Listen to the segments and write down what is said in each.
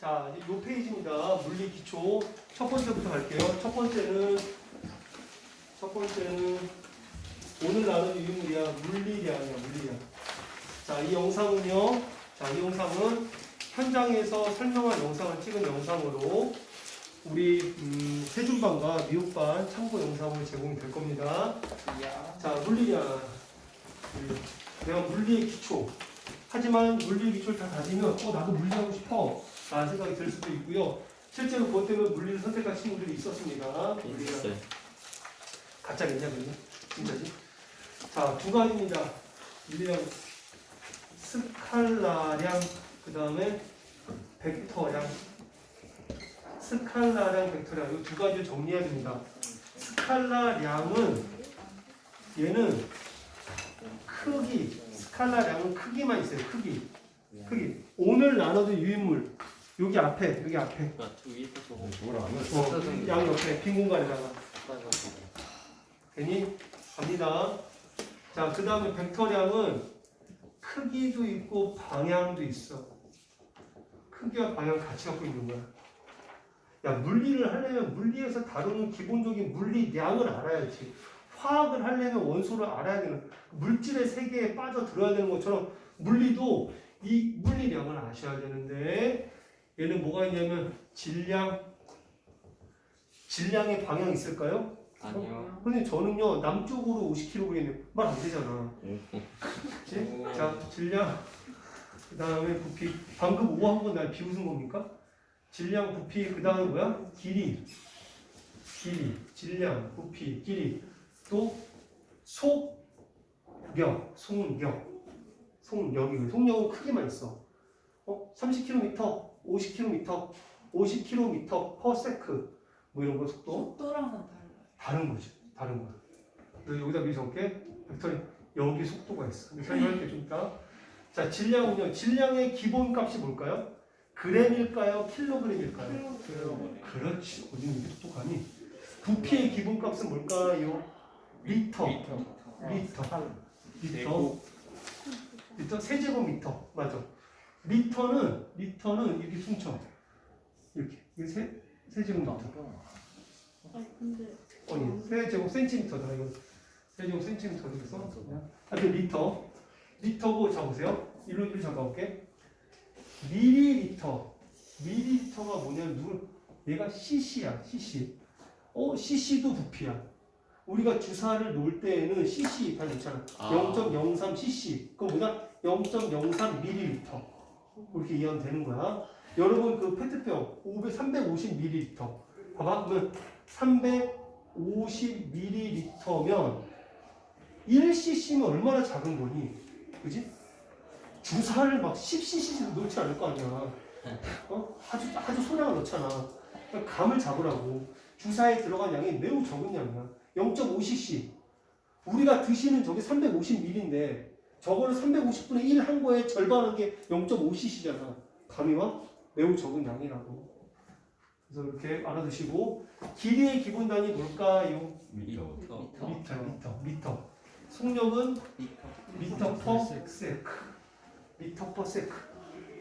자, 요 페이지입니다. 물리 기초. 첫 번째부터 갈게요. 첫 번째는, 첫 번째는 오늘 나눈 유인물이야. 물리량이야, 물리량. 자, 이 영상은요. 자, 이 영상은 현장에서 설명한 영상을 찍은 영상으로 우리 음, 세준반과 미국반 참고 영상으로 제공이 될 겁니다. 자, 물리량. 우리 내가 물리의 기초. 하지만 물리의 기초를 다 가지면 어 나도 물리하고 싶어 라는 생각이 들 수도 있고요. 실제로 그것 때문에 물리를 선택한 친구들이 있었습니다. 있어요. 가짜겠냐 그러면? 진짜지? 자, 두 가지입니다. 물리량 스칼라량 그 다음에 벡터량 스칼라량 벡터량 이 두 가지를 정리해야 됩니다. 스칼라량은 얘는 크기 스칼라량은 크기만 있어요. 크기 크기 오늘 나눠둔 유인물 여기 앞에 여기 앞에 그러니까 두 위에서 보고 뭐라 하면 어, 양 옆에 빈 공간에다가 괜히 갑니다. 자, 그 다음에 벡터량은 크기도 있고 방향도 있어. 크기와 방향 같이 갖고 있는 거야. 야, 물리를 하려면 물리에서 다루는 기본적인 물리량을 알아야지. 화학을 하려면 원소를 알아야 되는 물질의 세계에 빠져 들어야 되는 것처럼 물리도 이 물리량을 아셔야 되는데 얘는 뭐가 있냐면 질량 질량의 방향 있을까요? 아니요. 근데 저는요 남쪽으로 50kg이면 말안 되잖아. 그치? 자 질량 그 다음에 부피 방금 5한번 날 비웃은 겁니까? 질량 부피 그 다음에 뭐야? 길이 길이 질량 부피 길이 또 속력 속력 속력이 속력은 크기만 있어. 어 30km 50km 50km per sec 뭐 이런 거 속도 속도랑은 달라요. 다른 거지. 다른. 그래서 여기다 미리 적게 벡터리 여기 속도가 있어. 근데 설명할게 좀 이따. 자, 질량은요. 질량의 기본 값이 뭘까요? 그램일까요? 킬로그램일까요? 그렇지. 어디 이렇게 똑똑하니? 부피의 기본 값은 뭘까요? 리터. 리터. 리터. 리터 세제곱미터. 맞아. 리터는 리터는 이렇게 퉁쳐. 이렇게. 이게 세 세제곱미터. 아 근데 아니, 세제곱 센티미터다 이거. 세제곱 센티미터 이렇게 써놨거든요. 하여튼 리터. 리터고 자 보세요. 일로 일로 잡아볼게. 미리리터. 미리리터가 뭐냐면 누구 얘가 cc야. cc. 어 cc도 부피야. 우리가 주사를 놓을 때에는 cc 다 놓잖아. 아. 0.03 cc. 그럼 뭐냐? 0.03 미리리터. 그렇게 이해하면 되는 거야. 여러분 그 페트병 500, 350 미리리터. 봐봐. 그러면 350ml면 1cc면 얼마나 작은 거니? 그지? 주사를 막 10cc도 넣지 않을 거 아니야. 어? 아주, 아주 소량을 넣잖아. 그러니까 감을 잡으라고. 주사에 들어간 양이 매우 적은 양이야. 0.5cc. 우리가 드시는 저게 350ml인데 저거를 350분의 1 한 거에 절반한 게 0.5cc잖아. 감이 와? 매우 적은 양이라고. 그래서 이렇게 알아두시고 길이의 기본 단위 뭘까요? 미터 미터. 미터, 미터, 미터. 속력은 미터 퍼 세크. 미터 퍼 세크.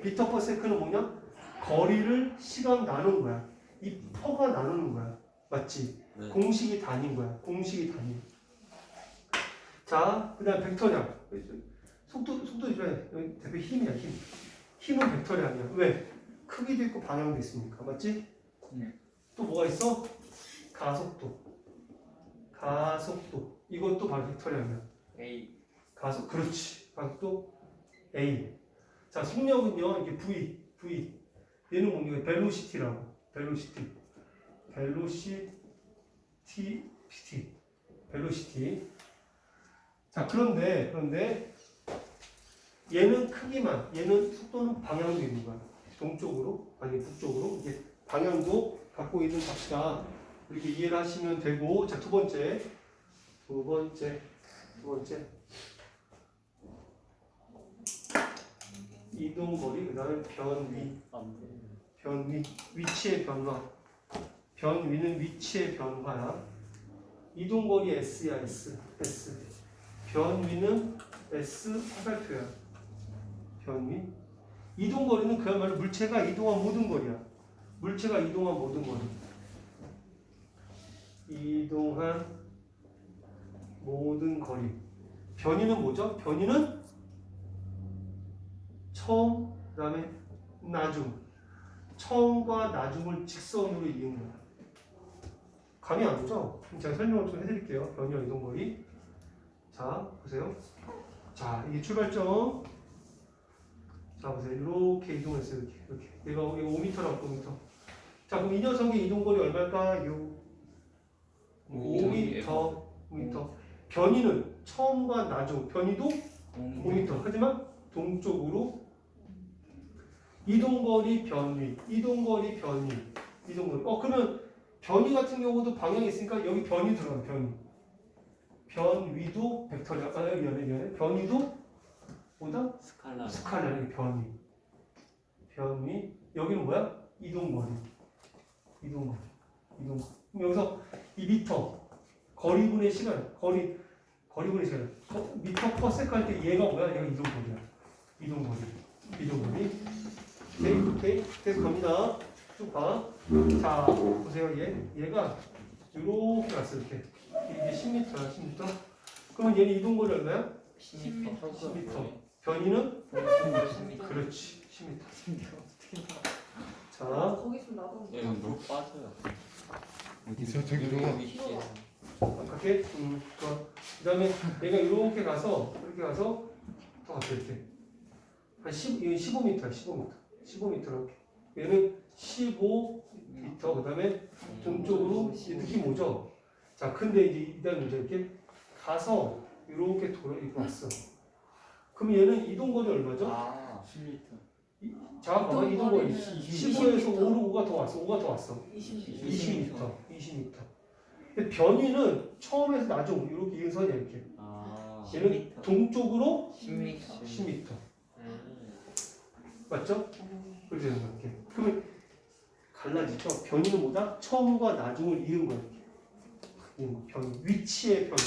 미터 퍼 세크는 뭐냐? 거리를 시간 나눈 거야. 이 퍼가 나누는 거야. 맞지? 네. 공식이 단위인 거야. 공식이 단위. 자, 그다음 벡터량. 속도 속도 줘야 돼. 여기 대표 힘이야 힘. 힘은 벡터량이야. 왜? 크기도 있고 방향도 있으니까. 맞지? 네. 또 뭐가 있어? 가속도. 가속도. 이것도 바로 벡터량이야. A. 가속. 그렇지. 가속도 A. 자, 속력은요. 이게 V. V. 얘는 뭡니까? 벨로시티라고. 벨로시티. 벨로시티. 벨로시티. 자, 그런데 그런데 얘는 크기만, 얘는 속도는 방향도 있는 거야. 동쪽으로, 아니 북쪽으로 이게 방향도 갖고 있는 값이다. 이렇게 이해를 하시면 되고, 자, 두 번째, 두 번째, 두 번째. 이동거리, 그 다음에 변위. 변위, 위치의 변화. 변위는 위치의 변화야. 이동거리 S야, S. S. 변위는 S 화살표야. 변위. 이동 거리는 그야말로 물체가 이동한 모든 거리야. 물체가 이동한 모든 거리. 이동한 모든 거리. 변이는 뭐죠? 변이는 처음, 그 다음에 나중. 처음과 나중을 직선으로 거야. 감이 안 오죠? 그럼 제가 설명을 좀 해드릴게요. 변이와 이동거리. 자, 보세요. 자, 이게 출발점. 자, 보세요. 이렇게 이동했어요. 이렇게. 이렇게. 얘가 이거 5m라고 5m. 자, 그럼 이 녀석의 이동거리 얼마일까요? 5m. 5m. 변이는 처음과 나중. 변이도 5m. 하지만 동쪽으로 이동거리 변위. 이동거리 변위. 이동거리. 어, 그러면 변이 같은 경우도 방향이 있으니까 여기 변이 들어가요. 변이. 변위도 벡터리야. 아, 미안해, 미안해. 변위도 뭐다? 스칼라 스칼라의 변위. 변위. 여기는 뭐야? 이동거리. 이동거리. 이동거리. 그럼 여기서 이 미터 거리분의 시간. 거리 거리분의 시간. 거- 미터 퍼 세컨 할때 얘가 뭐야? 얘가 이동거리야. 이동거리. 이동거리. 오케이, 오케이. 계속 갑니다. 쭉 봐. 자, 보세요. 얘 얘가 이렇게 왔어 이렇게. 이게 10m야, 10m. 그러면 얘는 이동거리 얼마야? 10m 10m. 변이는 그렇지 10m. 자, 거기서 나도 예, 이건 물 빠져요 저 저기 저거 위치에서 이렇게 음, 좋아. 그 다음에 얘가 이렇게 가서 이렇게 가서 또 갔어 이렇게 한 10, 이건 15m야 15m. 15m 이렇게. 얘는 15m. 그 다음에 동쪽으로 이 느낌 오죠. 자, 근데 이제 일단 이제 이렇게 가서 이렇게 돌아 이렇게 왔어. 그럼 얘는 이동거리 얼마죠? 아 10m. 자, 봐봐 이동거리. 이동거리는 15에서 5로 5가 더 왔어. 5가 더 왔어. 20m. 20m. 20m. 근데 변이는 처음에서 나중 이렇게 이은 선이야 이렇게. 아 얘는 동쪽으로 10m 10m. 음. 맞죠? 그렇게 되는 거야 이렇게. 그러면 갈라지죠. 변이는 뭐다? 처음과 나중을 이은 거야 이렇게. 거. 변이. 위치의 변화.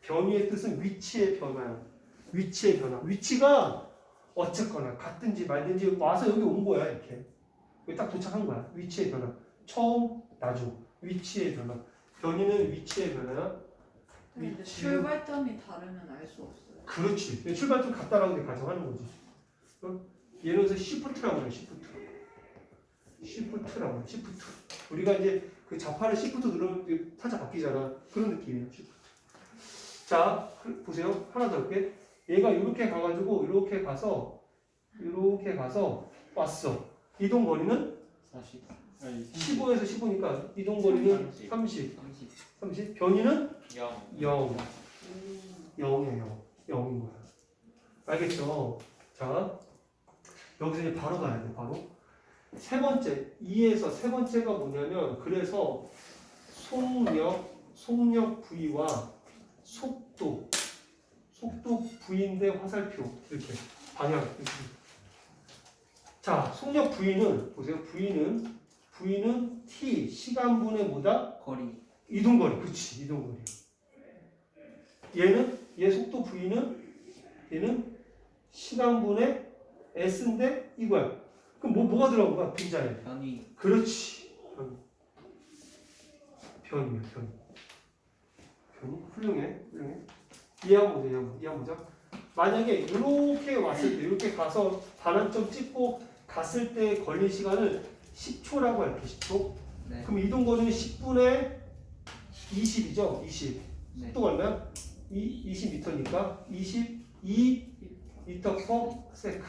변이의 뜻은 위치의 변화야. 위치의 변화. 위치가 어쨌거나 같든지 말든지 와서 여기 온 거야 이렇게. 여기 딱 도착한 거야. 위치의 변화. 처음, 나중. 위치의 변화. 변이는 위치의 변화야. 근데 위치. 출발점이 다르면 알 수 없어요. 그렇지. 출발점 같다라고 내 가정하는 거지. 어? 예를 들어서 시프트라고 그래, 시프트. 시프트라고 그래, 시프트. 우리가 이제 그 자판을 시프트 누르면 타자 바뀌잖아. 그런 느낌이에요, 시프트. 자, 그- 보세요. 하나 더 할게. 얘가 이렇게 가가지고, 이렇게 가서, 이렇게 가서 왔어. 이동 거리는 40. 아니 15에서 15니까 이동 거리는 30, 30 30. 변이는 0 0. 0이에요. 0인 거야. 알겠죠? 자, 여기서 이제 바로 가야 돼, 바로. 세 번째, 2에서 세 번째가 뭐냐면, 그래서 속력, 속력 V와 속도, 속도 V인데 화살표, 이렇게, 방향, 이렇게. 자, 속력 V는, 보세요, V는, V는 T, 시간분의 뭐다? 거리 이동거리, 그렇지, 이동거리. 얘는 얘 속도 v는 얘는 시간분의 s인데 이거야. 그럼 뭐 뭐가 들어간 거야? 분자에. 변이 그렇지. 변. 변이야, 변. 변이 훌륭해, 훌륭해. 이해하고 보자, 이해하고, 이해하고 보자. 만약에 이렇게 왔을 때, 이렇게 가서 반환점 찍고 갔을 때 걸린 시간을 10초라고 할게, 10초. 네. 그럼 이동 거리는 10분의 20이죠? 20. 네. 속도가 얼마야? 이 20m니까 22 미터 퍼 세크.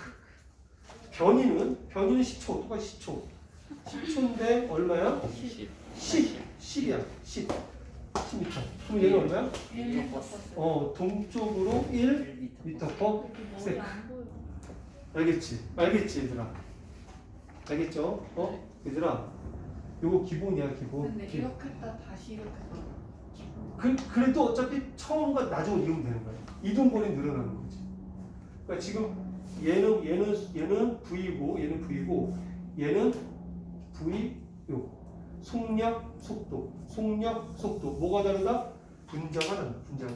변이는 변이는 10초. 똑같이 10초. 10초인데 얼마야? 20 10. 10이야. 10. 10m. 그럼 얘는 얼마야? 1m 어, 동쪽으로 1 1m 미터 퍼 머리 세크. 안 보여. 알겠지? 알겠지, 얘들아? 알겠죠? 어? 얘들아. 요거 기본이야, 기본. 근데. 이렇게 했다 다시 이렇게 했다. 그, 그래도 어차피 처음과 나중을 이으면 되는 거야. 이동거리 늘어나는 거지. 그러니까 지금 얘는 얘는 얘는 V고 얘는 V고 얘는 V 요 속력 속도 속력 속도 뭐가 다르다? 분자가 다르다. 분자가.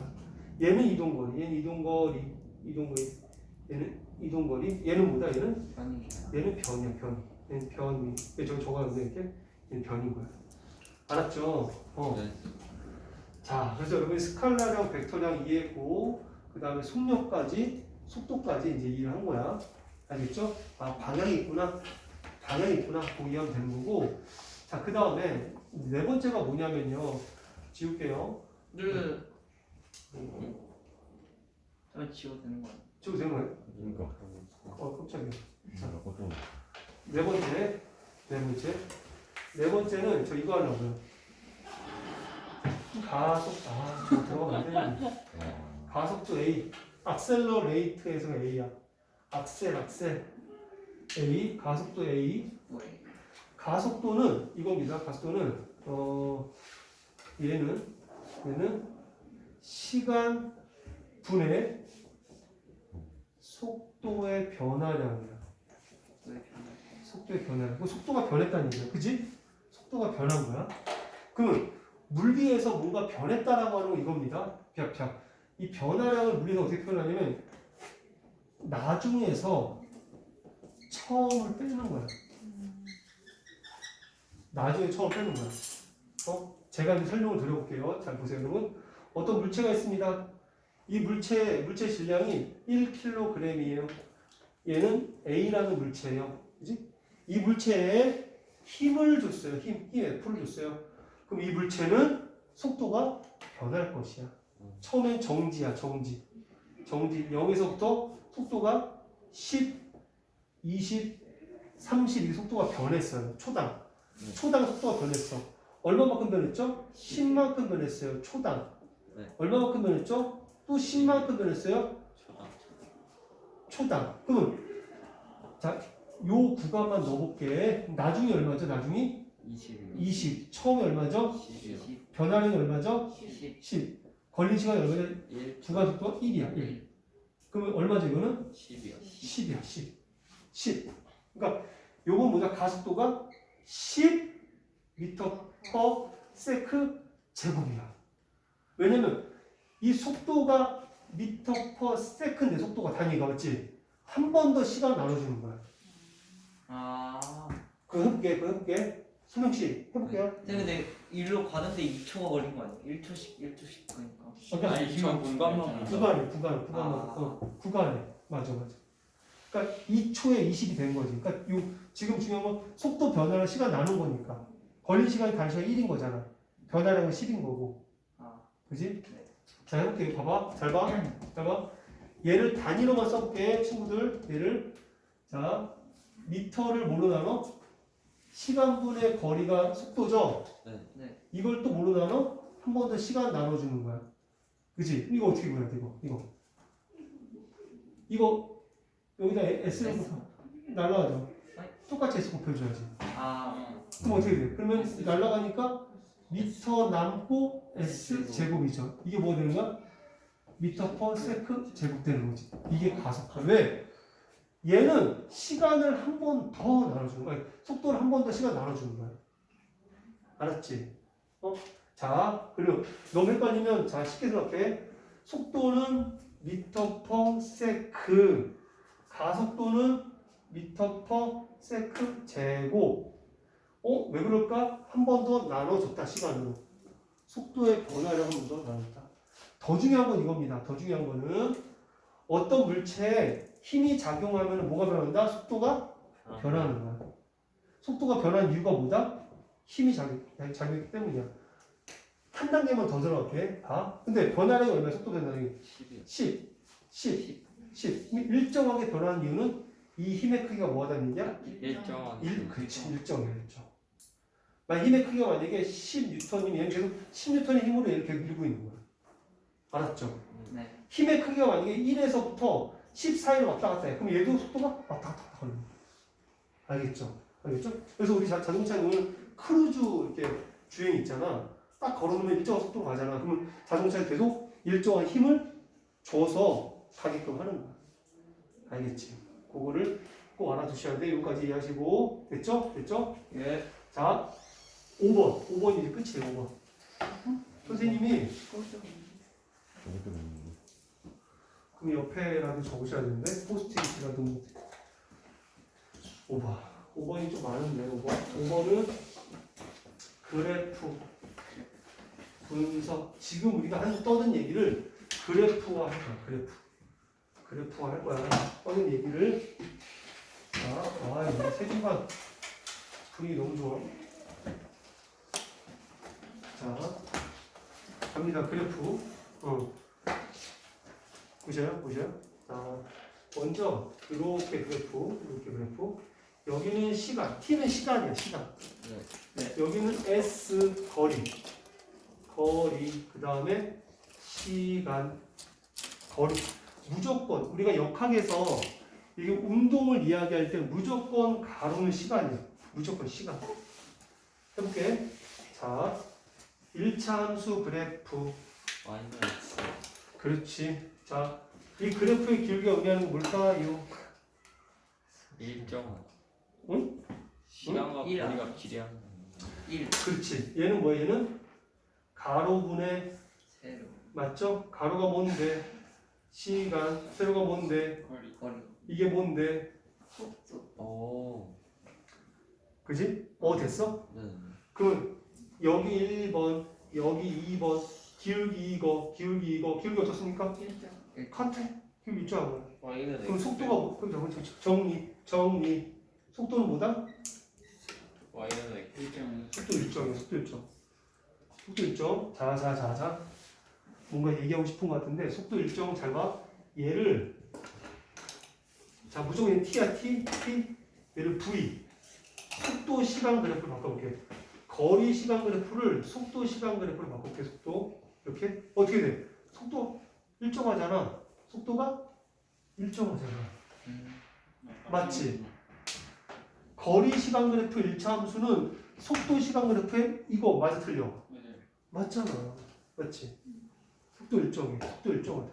얘는 이동거리 얘는 이동거리 이동거리 얘는 이동거리. 얘는 뭐다? 얘는 아니. 얘는 변이야 변. 얘는 변이. 얘 저기 적어놨네 이렇게. 얘는 변인 거야. 알았죠? 어. 네. 자, 그래서 여러분 스칼라량, 벡터량 이해했고 그 다음에 속력까지, 속도까지 이제 이해를 한 거야. 알겠죠? 아 방향이 있구나, 방향이 있구나. 이해하면 되는 거고. 자, 그 다음에 네 번째가 뭐냐면요. 지울게요. 네. 저 지워도 되는 거야? 지워도 되는 거예요? 그러니까. 어, 깜짝이야. 자꾸 좀. 네 번째, 네 번째, 네 번째는 저 이거 하려고요. 가속, 아, 저 들어가면 안 되는데. 가속도 A, 악셀러레이트에서 A야. 악셀, 악셀. A, 가속도 A. 뭐예요? 가속도는 이겁니다. 가속도는 어 얘는 얘는 시간 분의 속도의 변화량이야. 속도의 변화. 그 속도가 변했다는 얘기야. 그지? 속도가 변한 거야. 그러면 물리에서 뭔가 변했다라고 하는 건 이겁니다. 벽벽. 이 변화량을 물리에서 어떻게 표현하냐면 나중에서 처음을 빼는 거야. 나중에 처음 빼는 거야. 어? 제가 이제 설명을 드려볼게요. 잘 보세요, 여러분. 어떤 물체가 있습니다. 이 물체 물체 질량이 1kg이에요. 얘는 A라는 물체예요. 그지? 이 물체에 힘을 줬어요. 힘, 힘 F를 줬어요. 그럼 이 물체는 속도가 변할 것이야. 처음엔 정지야, 정지. 정지. 0에서부터 속도가 10, 20, 30 이 속도가 변했어요. 초당. 네. 초당 속도가 변했어. 얼마만큼 변했죠? 10만큼 변했어요. 초당. 네. 얼마만큼 변했죠? 또 10만큼 변했어요. 초당. 초당. 그러면 자, 요 구간만 넣어볼게. 나중에 얼마죠? 나중에 20이요. 20. 처음에 얼마죠? 10이요. 변화량이 얼마죠? 10. 10. 걸린 시간이 얼마죠? 1. 구간 속도가 1이야. 1. 그러면 얼마죠? 이거는 10이요. 10이야. 10. 10. 그러니까 요건 뭐냐? 가속도가 10 미터 퍼 세크 제곱이야. 왜냐면 이 속도가 미터 퍼 세컨드 속도가 단위가 맞지? 한 번 더 시간 나눠주는 거야. 아. 그거 해볼게, 그거 해볼게. 수명씨 해볼게요. 근데 근데 일로 가는데 2초가 걸린 거 아니야? 1초씩 1초씩 그러니까 아니, 저 공간만 구간에, 구간, 구간, 아. 어, 구간에 맞아, 맞아. 그러니까 2초에 20이 된 거지. 그러니까 요 지금 중요한 건 속도 변화를 시간 나눈 거니까 걸린 시간이 단시간 1인 거잖아. 변화량은 10인 거고, 아 그지? 네. 자 해볼게. 봐봐, 잘 봐, 잘 봐. 얘를 단위로만 써볼게, 친구들. 얘를 자 미터를 뭘로 나눠? 시간분의 거리가 속도죠. 네. 네. 이걸 또 뭘로 나눠? 한 번 더 시간 나눠주는 거야. 그치? 이거 어떻게 구해야 돼, 이거? 이거. 이거, 여기다 S. 날라가죠. 똑같이 S 곱해줘야지. 아 그럼 어떻게 돼? 그러면 날라가니까 미터 남고 S 제곱이죠. 이게 뭐 되는 거야? 미터 퍼 세크 제곱 되는 거지. 이게 가속도. 왜? 얘는 시간을 한 번 더 나눠주는 거야. 속도를 한 번 더 시간 나눠주는 거야. 알았지? 어? 자, 그리고 너무 헷갈리면 자 쉽게 생각해. 속도는 미터 퍼 세크, 가속도는 미터 퍼 세크 제곱. 어? 왜 그럴까? 한 번 더 나눠줬다 시간으로. 속도의 변화를 한 번 더 나눴다. 더 중요한 건 이겁니다. 더 중요한 거는 어떤 물체에 힘이 작용하면 뭐가 변한다? 속도가 변하는 거야. 속도가 변한 이유가 뭐다? 힘이 작용, 작용했기 때문이야. 한 단계만 더 들어갈게. 봐. 근데 변화량이 얼마야? 속도 변화량이 10이요. 10, 10, 10. 일정하게 변하는 이유는 이 힘의 크기가 뭐하다는 얘기야? 일정한. 일, 그렇지. 일정이야, 일정. 만약 힘의 크기가 만약에 10뉴턴이면 얘는 계속 10뉴턴의 힘으로 얘를 계속 밀고 있는 거야. 알았죠? 네. 힘의 크기가 만약에 1에서부터 10 사이로 왔다 갔다 해. 그럼 얘도 속도가 왔다 갔다 왔다 걸려. 알겠죠? 알겠죠? 그래서 우리 자, 자동차에 보면 크루즈 이렇게 주행 있잖아. 딱 걸어놓으면 일정한 속도로 가잖아. 그러면 자동차에 계속 일정한 힘을 줘서 가게끔 하는 거야. 알겠지? 그거를 꼭 알아두셔야 돼. 여기까지 이해하시고. 됐죠? 됐죠? 예. 자, 5번. 5번이 이제 끝이에요, 5번. 선생님이. 그럼 옆에라도 적으셔야 되는데 포스트잇이라도 뭐 5번 5번이 좀 많은데 5번 5번은 그래프 분석 지금 우리가 한 떠든 얘기를 그래프화 할 거야 그래프 그래프화 할 거야. 떠든 얘기를. 자, 아 이거 세준반 분위기 너무 좋아. 자 갑니다. 그래프. 어. 보셔요 보셔요. 자 먼저 이렇게 그래프 이렇게 그래프. 여기는 시간 t는 시간이야 시간. 네. 여기는 s 거리. 거리. 그 다음에 시간 거리 무조건 우리가 역학에서 이게 운동을 이야기할 때 무조건 가로는 시간이에요 무조건 시간 해볼게 자 1차 함수 그래프 마이너스. 그렇지 자 이 그래프의 길이가 의미하는 건 뭘까요? 일정한. 응? 시간과 일. 거리가 비례하는. 1 그렇지 얘는 뭐야 얘는 가로분의 세로 맞죠? 가로가 뭔데 시간 세로가 뭔데 거리 거리 이게 뭔데 속도. 오. 그지? 어 됐어? 네. 그러면 여기 1번 여기 2번 기울기 이거 기울기 이거 기울기 어떻습니까? 일정. 같아 기울기 있죠 하고 Y는 그럼 속도가 뭐 그럼 저거 저- 정리 정리 속도는 뭐다? Y는 X. 일정 속도 일정이야 속도 일정 속도 일정 자 자 자 자 뭔가 얘기하고 싶은 것 같은데 속도 일정 잘 봐. 얘를 자 무조건 얘는 t야 t t. 얘를 v. 속도 시간 그래프를 바꿔볼게. 거리 시간 그래프를 속도 시간 그래프로 바꿔볼게 속도. 이렇게? 어떻게 돼? 속도 일정하잖아. 속도가 일정하잖아. 맞지? 거리 시간 그래프 1차 함수는 속도 시간 그래프에 이거 맞아 틀려? 맞아요. 맞잖아. 맞지 속도 일정해 속도 일정하다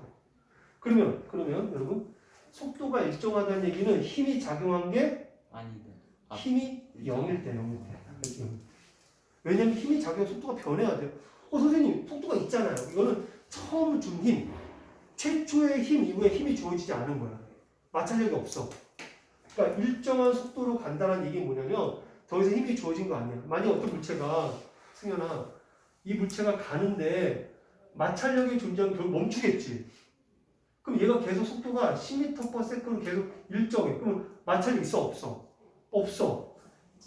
그러면 그러면 여러분 속도가 일정하다는 얘기는 힘이 작용한 게 아니네. 아, 힘이 일정. 0일 때 0일 때. 그렇지, 0일 때. 왜냐면 힘이 작용 속도가 변해야 돼요. 어 선생님 속도가 있잖아요. 이거는 처음 준 힘 최초의 힘 이후에 힘이 주어지지 않은 거야. 마찰력이 없어. 그러니까 일정한 속도로 간다는 얘기 뭐냐면 더 이상 힘이 주어진 거 아니야. 만약 어떤 물체가 승현아 이 물체가 가는데 마찰력이 존재하면 결국 멈추겠지. 그럼 얘가 계속 속도가 10m/s로 계속 일정해. 그럼 마찰력 있어? 없어. 없어.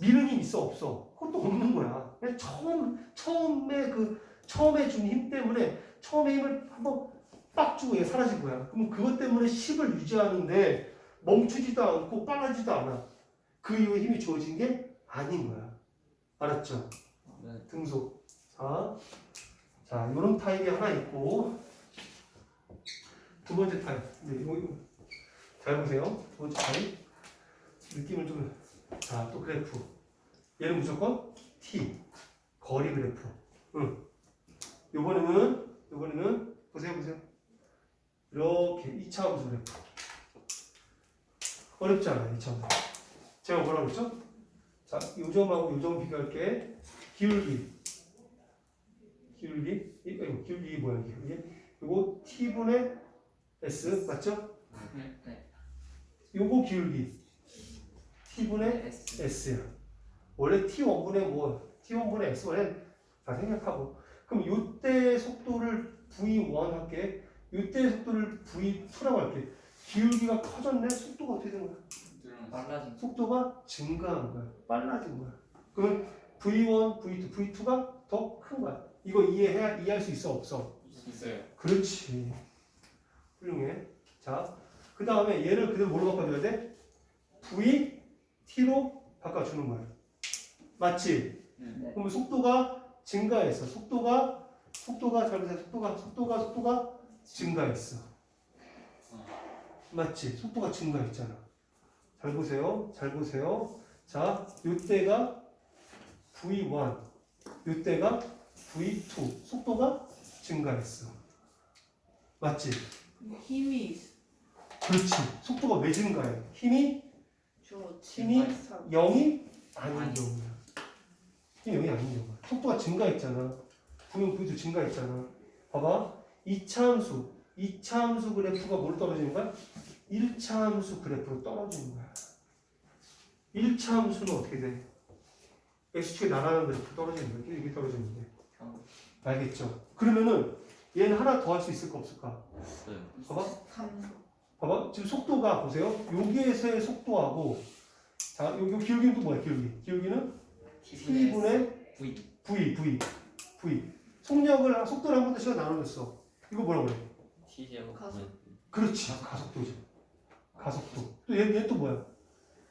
미는 힘 있어? 없어. 그것도 없는 거야. 처음 처음에 그 처음에 준 힘 때문에 처음에 힘을 한번 빡 주고 얘 사라진 거야. 그럼 그것 때문에 10을 유지하는데 멈추지도 않고 빨라지도 않아. 그 이후에 힘이 주어진 게 아닌 거야. 알았죠? 네. 등속. 자, 자 이런 타입이 하나 있고 두 번째 타입. 네, 이거, 이거. 잘 보세요. 두 번째 타입. 느낌을 좀 자 또 그래프. 얘는 무조건 T. 거리 그래프. 응. 요번에는 요번에는 보세요 보세요. 이렇게 2차 함수 그래프. 어렵지 않아요 2차 함수. 제가 뭐라고 그랬죠? 자 요점하고 요점 비교할게 기울기 기울기? 이- 아이고 기울기 뭐야 기울기? 요거 t분의 s 맞죠? 네 요거 기울기. T분의 S. S야. 원래 t1분의 뭐 t1분의 s1에 다 생략하고. 그럼 요때 속도를 v1 할게. 요때 속도를 v2라고 할게. 기울기가 커졌네? 속도가 어떻게 된 거야? 빨라진 속도가 증가한 거야. 빨라진 거야. 그러면 v1, v2, v2가 더 큰 거야 이거 이해해야 이해할 수 있어 없어? 있어요. 그렇지. 훌륭해. 자, 그 다음에 얘를 그대로 뭐로 바꿔줘야 돼? V, T로 바꿔주는 거야. 맞지? 네. 그러면 속도가 증가했어. 속도가, 속도가, 잘 보세요. 속도가, 속도가, 속도가 증가했어. 맞지? 속도가 증가했잖아. 잘 보세요. 잘 보세요. 자, 요때가 V1, 요때가 V2. 속도가 증가했어. 맞지? 힘이 있- 그렇지. 속도가 왜 증가해? 힘이 저 힘이 증가했어. 0이 아닌. 경우야. 힘이 0이 아닌 경우야. 속도가 증가했잖아. V1, V2 증가했잖아. 봐봐. 2차 함수. 2차 함수 그래프가 뭘 떨어지는 거야? 1차 함수 그래프로 떨어지는 거야. 1차 함수는 어떻게 돼? x축에 나가는 그래프 떨어지는 거야. 이게 떨어지는데. 어. 알겠죠? 그러면은 얘는 하나 더 할 수 있을까 없을까? 있어요. 봐봐. 봐봐. 지금 속도가 보세요. 여기에서의 속도하고 자, 여기 기울기는 또 뭐야? 기울기. 기울기는 t분의 V v, v, v. 속력을 속도를 한 번씩 나눠줬어. 이거 뭐라고 그래? T 제곱 가속. 그렇지. 가속도지. 가속도. 또 얘, 얘또 뭐야?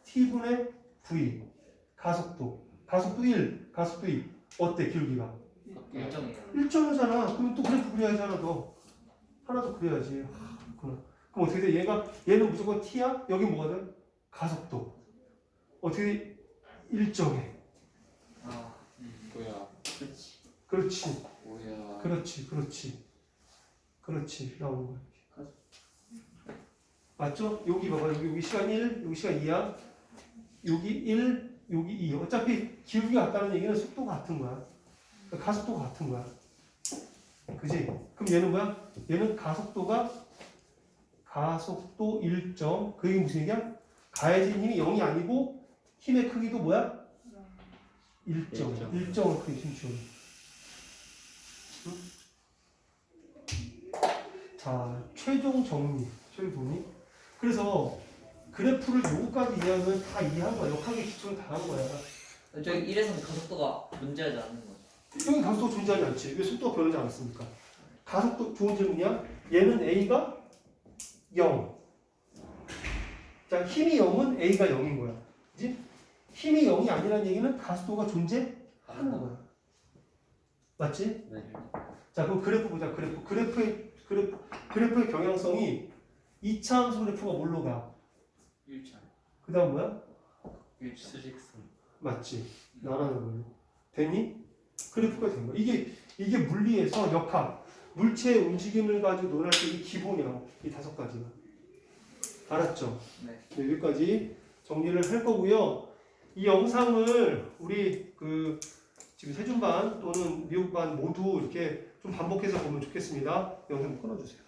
t분의 v. 가속도. 가속도 1, 가속도 2. 어때, 기울기가? 일정이에요. 일정하잖아. 그럼 또 그래프 그려야지 하나 더. 하나 더 그려야지. 아, 그렇구나. 그럼 어떻게 돼? 얘가 얘는 무조건 t야? 여기 뭐가 돼? 가속도. 어떻게 돼? 일정해. 아 뭐야? 그렇지. 그렇지. 뭐야? 그렇지. 그렇지. 그렇지. 나오는 거야. 맞죠? 여기 봐봐. 여기, 여기 시간 1, 여기 시간 2야. 여기 1, 여기 2. 어차피 기울기가 같다는 얘기는 속도가 같은 거야. 그러니까 가속도가 같은 거야. 그지? 그럼 얘는 뭐야? 얘는 가속도가 가속도 일정. 그게 무슨 얘기야? 가해진 힘이 0이 아니고 힘의 크기도 뭐야? 일정. 일정. 일정을 크게 힘줘. 자, 최종 정리. 최종 정리. 그래서 그래프를 요거까지 이해하면 다 이해한 거야. 역학의 기초는 다 한 거야. 저기 1에서는 가속도가 존재하지 않는. 여기 가속도 존재하지 않지. 왜 속도가 변하지 않았습니까? 가속도 좋은 질문이야. 얘는 A가 0. 자, 힘이 0은 A가 0인 거야. 그지? 힘이 0이 아니라는 얘기는 가속도가 존재하는 거야. 맞지? 네. 자, 그럼 그래프 보자. 그래프. 그래프의 그래프, 그래프의 경향성이 2차 함수 그래프가 뭘로 가? 1차. 그 다음 뭐야? 1차. 수직선. 맞지? 나라는 걸로. 됐니? 그래프가 된 거야. 이게 이게 물리에서 역학, 물체의 움직임을 가지고 논할 때 이 기본이야. 이 다섯 가지가. 알았죠? 네. 네, 여기까지 정리를 할 거고요. 이 영상을 우리 그 지금 세준반 또는 미국반 모두 이렇게 좀 반복해서 보면 좋겠습니다. 영상 끊어주세요.